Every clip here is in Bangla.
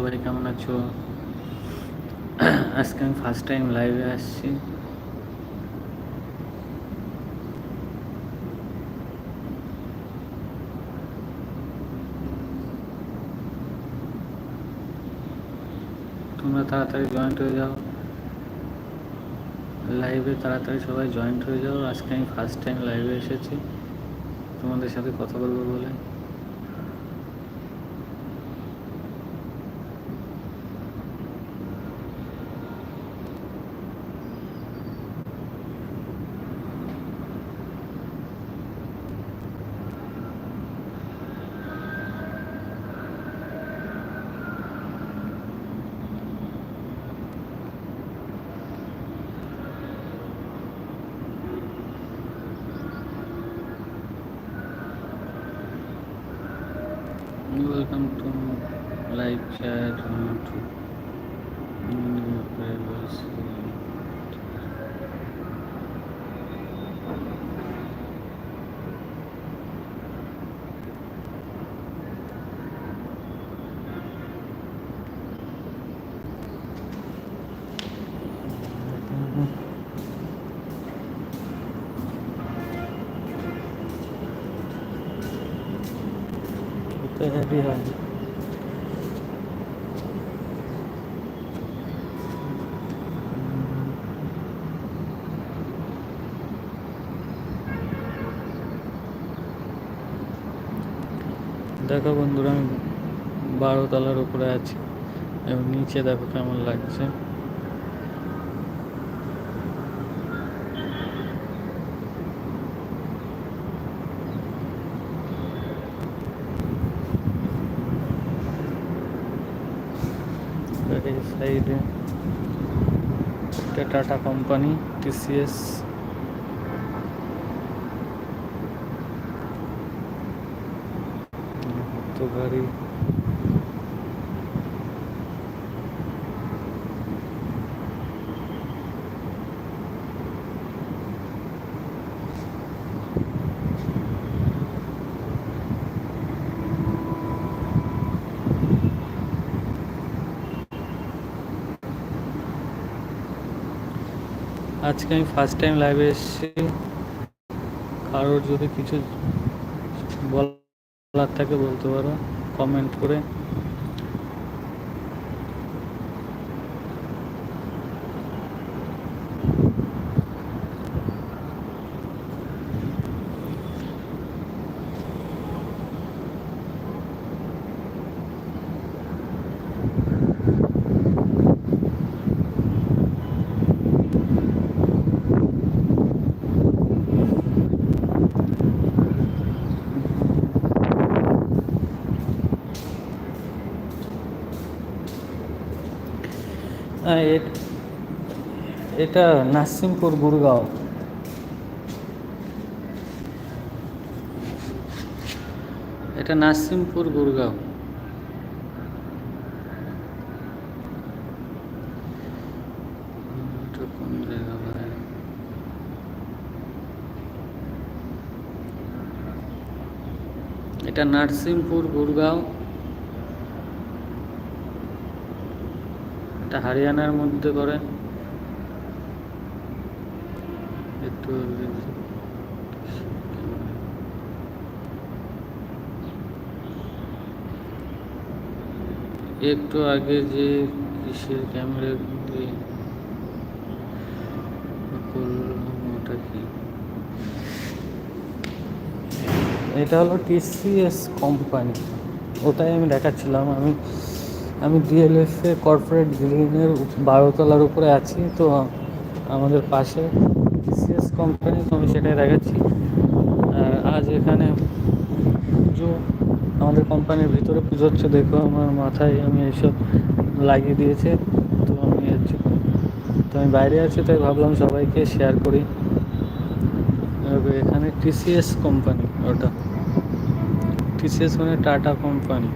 সবাই কেমন আছো? আজকে আমি ফার্স্ট টাইম লাইভে আসছি। তোমরা তাড়াতাড়ি জয়েন্ট হয়ে যাও। লাইভে তাড়াতাড়ি সবাই জয়েন্ট হয়ে যাও। আজকে আমি ফার্স্ট টাইম লাইভে এসেছি। তোমাদের সাথে কথা বলব বলে। Welcome to live chat. uh, to তৈরি হয় দেখো বন্ধুরা আমি বারো তলার উপরে আছি। এবং নিচে দেখো কেমন লাগছে। আর এই সাইডে এটা টাটা কোম্পানি টিসিএস তো গাড়ি আজকে আমি ফার্স্ট টাইম লাইভে এসেছি। কারোর যদি কিছু বলার থাকে বলতে পারো কমেন্ট করে হ্যাঁ, এ- এটা নাসিমপুর গুরগাঁও। এটা নাসিমপুর গুরগাঁও। এটা নারসিংপুর গুরগাঁও। এটা হরিয়ানার মধ্যে করে একটু আগে যে কিসের ক্যামেরা ওটা কি? এটা হলো টিসিএস কোম্পানি ওটাই আমি দেখাচ্ছিলাম। আমি আমি ডিএলএফ এর কর্পোরেট বিল্ডিংয়ের বারোতলার উপরে আছি, তো আমাদের পাশে টিসিএস কোম্পানি তো আমি সেটাই দেখাচ্ছি। আজ এখানে পুজো আমাদের কোম্পানির ভিতরে পুজো হচ্ছে, দেখো আমার মাথায় আমি এইসব লাগিয়ে দিয়েছে, তো আমি হচ্ছে তো আমি বাইরে আছি, তাই ভাবলাম সবাইকে শেয়ার করি। এখানে টিসিএস কোম্পানি ওটা। টিসিএস মানে টাটা কোম্পানি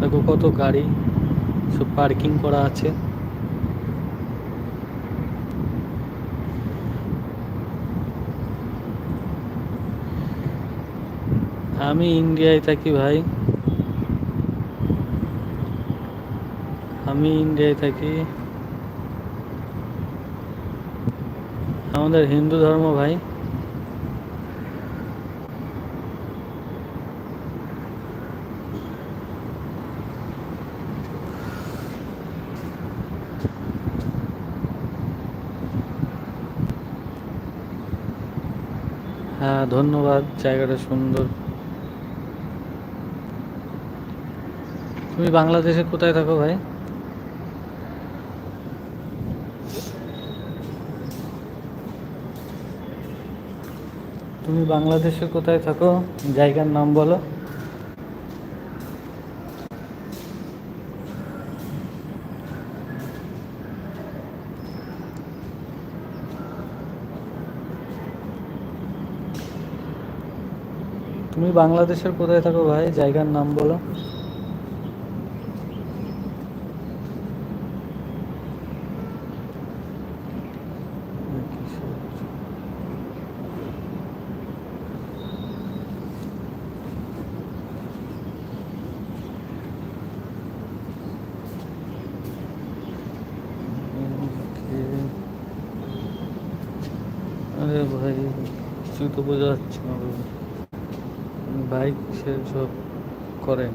দেখো কত গাড়ি, সব পার্কিং করা আছে। আমি ইন্ডিয়ায় থাকি ভাই। আমি ইন্ডিয়ায় থাকি। আমাদের হিন্দু ধর্ম ভাই। হ্যাঁ ধন্যবাদ, জায়গাটা সুন্দর। তুমি বাংলাদেশে কোথায় থাকো ভাই? তুমি বাংলাদেশে কোথায় থাকো? জায়গার নাম বলো। তুমি বাংলাদেশের কোথায় থাকো ভাই? জায়গার নাম বলো। আরে ভাই, কিছু তো বোঝা যাচ্ছে না ভাই। সে সব করেন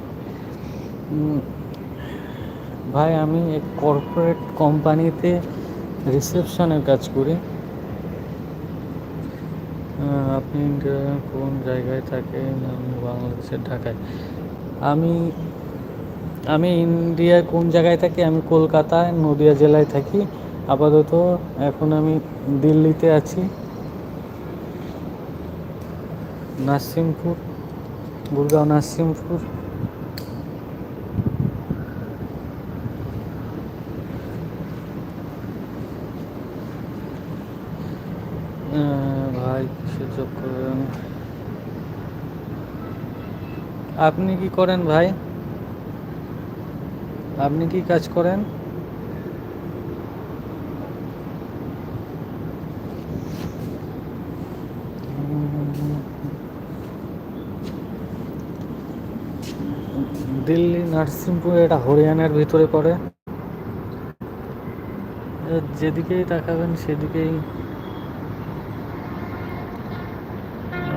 ভাই, আমি এক কর্পোরেট কোম্পানিতে রিসেপশনের কাজ করি। আপনি কোন জায়গায় থাকেন? আমি বাংলাদেশের ঢাকায়। আমি আমি ইন্ডিয়ার কোন জায়গায় থাকি? আমি কলকাতায়, নদিয়া জেলায় থাকি। আপাতত এখন আমি দিল্লিতে আছি। নাসিমপুর গুরগাঁও নাসিমপুর। ভাই সুযোগ করেন আপনি কি করেন ভাই? আপনি কি কাজ করেন? দিল্লি নার্সিংপুর এটা হরিয়ানার ভিতরে পড়ে। যেদিকেই তাকাবেন সেদিকেই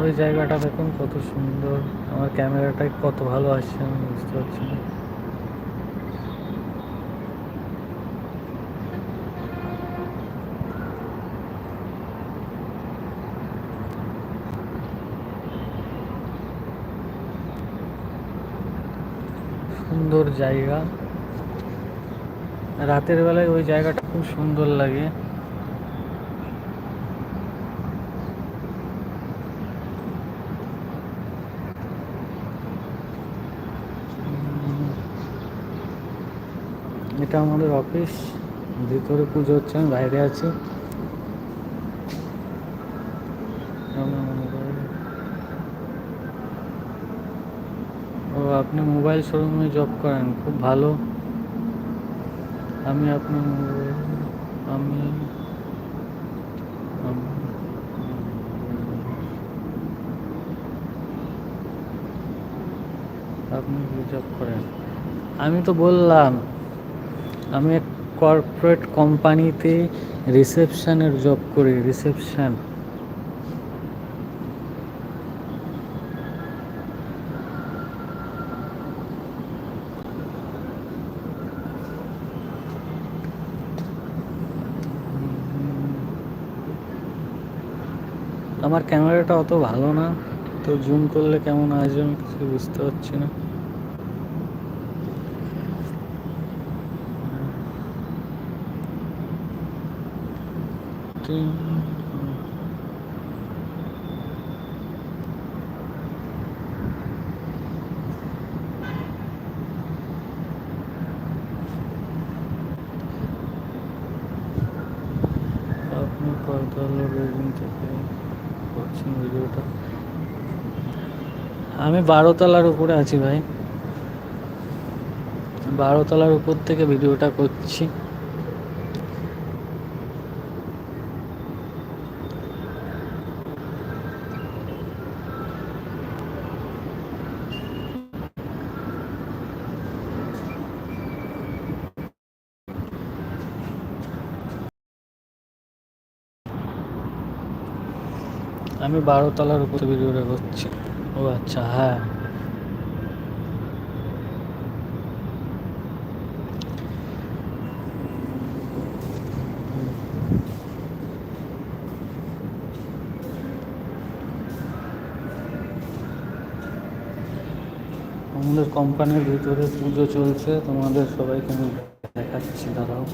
ওই জায়গাটা দেখুন কত সুন্দর। আমার ক্যামেরাটাই কত ভালো আসছে আমি বুঝতে পারছি না। সুন্দর জায়গা। রাতের বেলায় ওই জায়গাটা খুব সুন্দর লাগে। এটা আমাদের অফিস ভিতরে পুজো হচ্ছে আমি বাইরে আছি আমার মোবাইল ও আপনি মোবাইল শোরুমে জব করেন, খুব ভালো। আমি আপনার আমি আপনি জব করেন? আমি তো বললাম, আমি কর্পোরেট কোম্পানিতে রিসেপশনের জব করি রিসেপশন আমার ক্যামেরাটা অত ভালো না, তো জুম করলে কেমন আসবে আমি কিছু বুঝতে পারছি না টিং। আপনি কয়তলা বিল্ডিং থেকে করছেন ভিডিওটা। আমি বারো তলার উপরে আছি ভাই। বারো তলার উপর থেকে ভিডিওটা করছি। আমি বারো তলার উপরে ভিডিওটা করছি। ও আচ্ছা হ্যাঁ। আমাদের কোম্পানির ভিতরে পুজো চলছে, তোমাদের সবাইকে আমি দেখাচ্ছি, দাঁড়াও।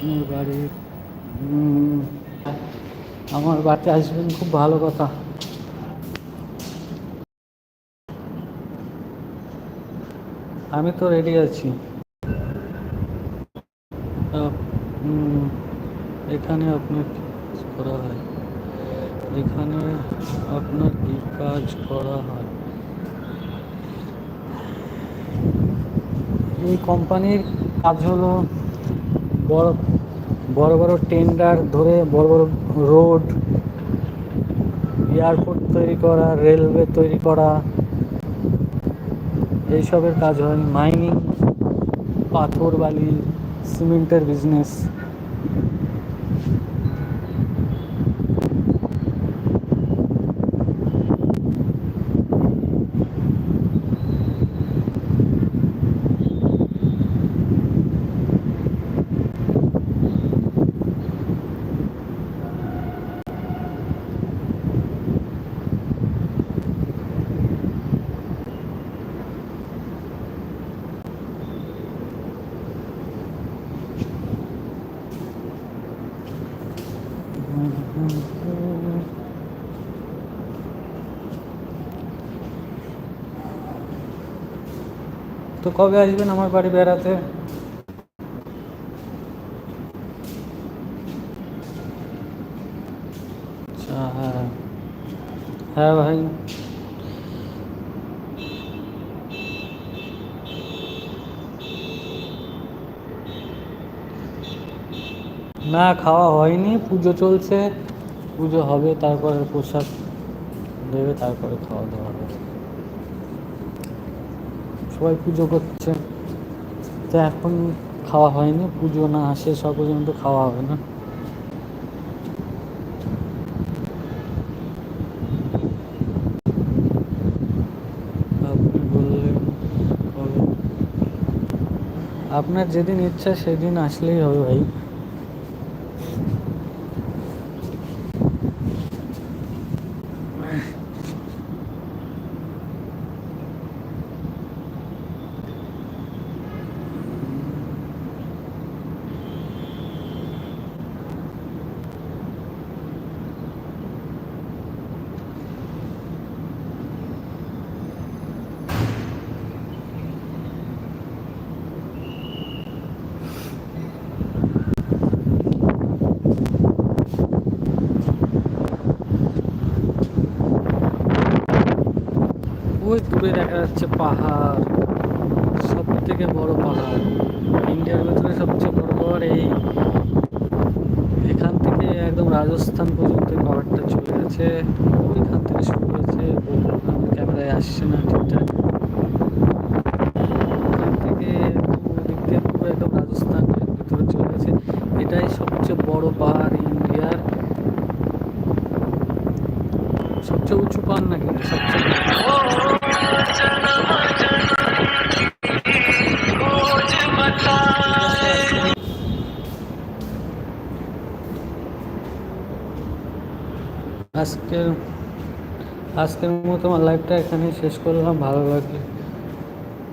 আপনার বাড়ি। আমার বাড়িতে আসবেন, খুব ভালো কথা। আমি তো রেডি আছি। এখানে আপনার কাজ করা হয়? এখানে আপনার কি কাজ করা হয়? এই কোম্পানির কাজ হলো বড় বড় বড় টেন্ডার ধরে বড় বড় রোড এয়ারপোর্ট তৈরি করা রেলওয়ে তৈরি করা, এইসবের কাজ হয়। মাইনিং পাথর বালি সিমেন্টের বিজনেস তো কবে আসবেন আমার বাড়ি বেড়াতে? আচ্ছা হ্যাঁ। হ্যাঁ ভাই। না, খাওয়া হয়নি, পুজো চলছে। পুজো হবে, তারপরে প্রসাদ দেবে, তারপরে খাওয়া দাওয়া হবে। সবাই পুজো করছে। তো এখন খাওয়া হয়নি, পুজো না আসে, সব পর্যন্ত খাওয়া হবে না। আপনার যেদিন ইচ্ছা সেদিন আসলেই হবে ভাই। ওই দূরে দেখা যাচ্ছে পাহাড় সব থেকে বড় পাহাড়। ইন্ডিয়ার ভেতরে সবচেয়ে বড় পাহাড় এই। এখান থেকে একদম রাজস্থান পর্যন্ত পাহাড়টা চলে গেছে। ওইখান থেকে শুরু হয়েছে ক্যামেরায় আসছে না ঠিকঠাক। ওখান থেকে দিয়ে পুরো একদম রাজস্থানের ভিতরে চলে গেছে। এটাই সবচেয়ে বড় পাহাড় ইন্ডিয়ার। সবচেয়ে উঁচু পাহাড় না কিন্তু সবচেয়ে। আজকে আজকের মতো আমার লাইফটা এখানেই শেষ করলাম। ভালো লাগলে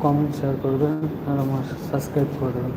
কমেন্ট শেয়ার করবেন আর আমার সাবস্ক্রাইব করবেন